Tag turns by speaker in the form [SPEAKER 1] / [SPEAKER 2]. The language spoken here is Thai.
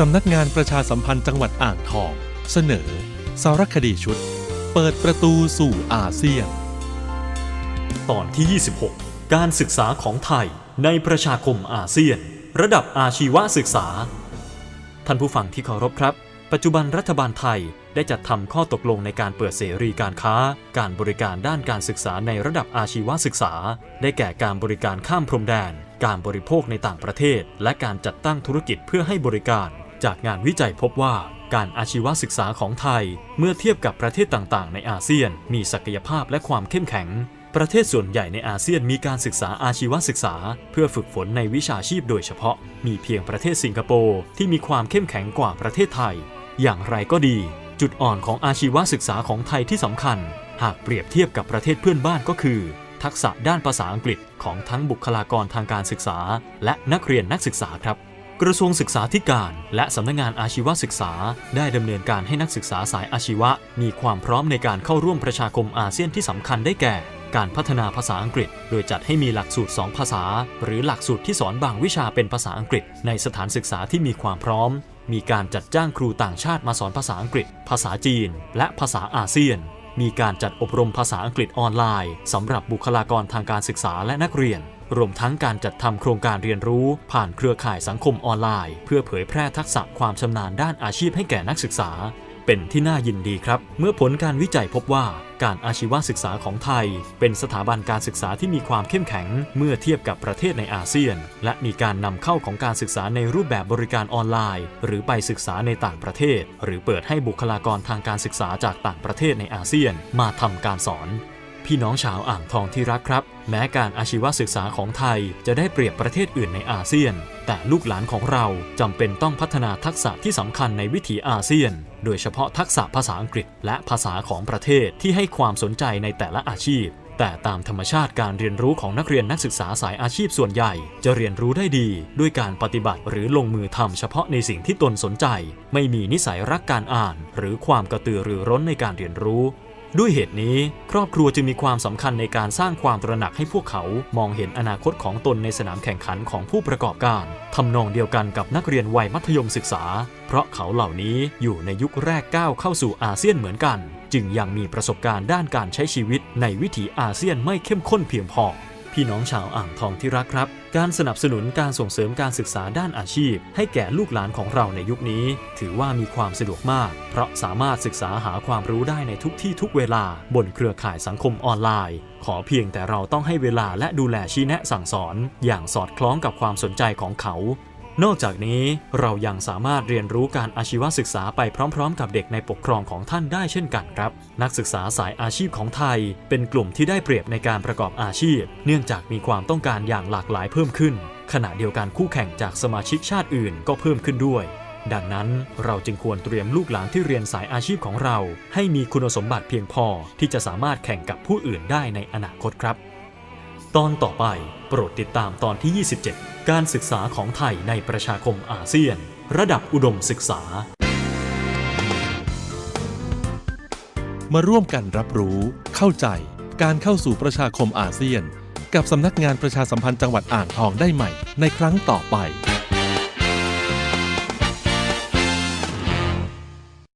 [SPEAKER 1] สำนักงานประชาสัมพันธ์จังหวัดอ่างทอง เสนอ สารคดีชุด เปิดประตูสู่อาเซียน
[SPEAKER 2] ตอนที่ 26 การศึกษาของไทยในประชาคมอาเซียน ระดับอาชีวศึกษา ท่านผู้ฟังที่เคารพครับ ปัจจุบันรัฐบาลไทยได้จัดทำข้อตกลงในการเปิดเสรีการค้า การบริการด้านการศึกษาในระดับอาชีวศึกษา ได้แก่การบริการข้ามพรมแดน การบริโภคในต่างประเทศ และการจัดตั้งธุรกิจเพื่อให้บริการ จากงานวิจัยพบว่าการอาชีวศึกษาของไทย เมื่อเทียบกับประเทศต่างๆ ในอาเซียน มีศักยภาพและความเข้มแข็ง ประเทศส่วนใหญ่ในอาเซียนมีการศึกษาอาชีวศึกษา เพื่อฝึกฝนในวิชาชีพโดยเฉพาะ มีเพียงประเทศสิงคโปร์ที่มีความเข้มแข็งกว่าประเทศไทย อย่างไรก็ดี จุดอ่อนของอาชีวศึกษาของไทยที่สำคัญ หากเปรียบเทียบกับประเทศเพื่อนบ้านก็คือ ทักษะด้านภาษาอังกฤษของทั้งบุคลากรทางการศึกษา และนักเรียนนักศึกษาครับ กระทรวงศึกษาธิการ และสำนักงานอาชีวศึกษา ได้ดำเนินการให้นักศึกษาสายอาชีวะ มีความพร้อมในการเข้าร่วมประชาคมอาเซียนที่สำคัญได้แก่ การพัฒนาภาษาอังกฤษ โดยจัดให้มีหลักสูตร 2 ภาษา หรือหลักสูตรที่สอนบางวิชาเป็นภาษาอังกฤษ ในสถานศึกษาที่มีความพร้อม มีการจัดจ้างครูต่างชาติมาสอนภาษาอังกฤษ ภาษาจีน และภาษาอาเซียน มีการจัดอบรมภาษาอังกฤษออนไลน์สำหรับบุคลากรทางการศึกษาและนักเรียน รวมทั้งการจัดทำโครงการเรียนรู้ผ่านเครือข่ายสังคมออนไลน์ เพื่อเผยแพร่ทักษะความชำนาญด้านอาชีพให้แก่นักศึกษา เป็นที่น่ายินดีครับ เมื่อผลการวิจัยพบว่าการอาชีวศึกษาของไทย เป็นสถาบันการศึกษาที่มีความเข้มแข็ง เมื่อเทียบกับประเทศในอาเซียน และมีการนำเข้าของการศึกษาในรูปแบบบริการออนไลน์ หรือไปศึกษาในต่างประเทศ หรือเปิดให้บุคลากรทางการศึกษาจากต่างประเทศในอาเซียน มาทำการสอน พี่น้องชาวอ่างทองที่รักครับ แม้การอาชีวศึกษาของไทยจะได้เปรียบประเทศอื่นในอาเซียน แต่ลูกหลานของเราจำเป็นต้องพัฒนาทักษะที่สำคัญในวิถีอาเซียน โดยเฉพาะทักษะภาษาอังกฤษ และภาษาของประเทศที่ให้ความสนใจในแต่ละอาชีพแต่ตามธรรมชาติการเรียนรู้ของนักเรียนนักศึกษาสายอาชีพส่วนใหญ่ จะเรียนรู้ได้ดี ด้วยการปฏิบัติหรือลงมือทำเฉพาะในสิ่งที่ตนสนใจ ไม่มีนิสัยรักการอ่าน หรือความกระตือรือร้นในการเรียนรู้ ด้วยเหตุนี้ครอบครัวจึงมีความสำคัญในการสร้างความตระหนักให้พวกเขามองเห็นอนาคตของตนในสนามแข่งขันของผู้ประกอบการทำนองเดียวกันกับนักเรียนวัยมัธยมศึกษา เพราะเขาเหล่านี้อยู่ในยุคแรกก้าวเข้าสู่อาเซียนเหมือนกัน จึงยังมีประสบการณ์ด้านการใช้ชีวิตในวิถีอาเซียนไม่เข้มข้นเพียงพอ พี่น้องชาวอ่างทองที่รักครับ การสนับสนุนการส่งเสริมการศึกษาด้านอาชีพ ให้แก่ลูกหลานของเราในยุคนี้ ถือว่ามีความสะดวกมาก เพราะสามารถศึกษาหาความรู้ได้ในทุกที่ทุกเวลา บนเครือข่ายสังคมออนไลน์ ขอเพียงแต่เราต้องให้เวลาและดูแลชี้แนะสั่งสอน อย่างสอดคล้องกับความสนใจของเขา นอกจากนี้เรายังสามารถเรียนรู้การอาชีวศึกษาไปพร้อม ๆ กับเด็กในปกครองของท่านได้เช่นกันครับ นักศึกษาสายอาชีพของไทย เป็นกลุ่มที่ได้เปรียบในการประกอบอาชีพ เนื่องจากมีความต้องการอย่างหลากหลายเพิ่มขึ้น ขณะเดียวกันคู่แข่งจากสมาชิกชาติอื่นก็เพิ่มขึ้นด้วยดังนั้นเราจึงควรเตรียมลูกหลานที่เรียนสายอาชีพของเรา ให้มีคุณสมบัติเพียงพอที่จะสามารถแข่งกับผู้อื่นได้ในอนาคตครับ ตอนต่อไปโปรดติดตามตอนที่ 27 การศึกษาของไทยในประชาคมอาเซียน ระดับอุดมศึกษา
[SPEAKER 1] มาร่วมกันรับรู้ เข้าใจ การเข้าสู่ประชาคมอาเซียน กับสำนักงานประชาสัมพันธ์จังหวัดอ่างทองได้ใหม่ ในครั้งต่อไป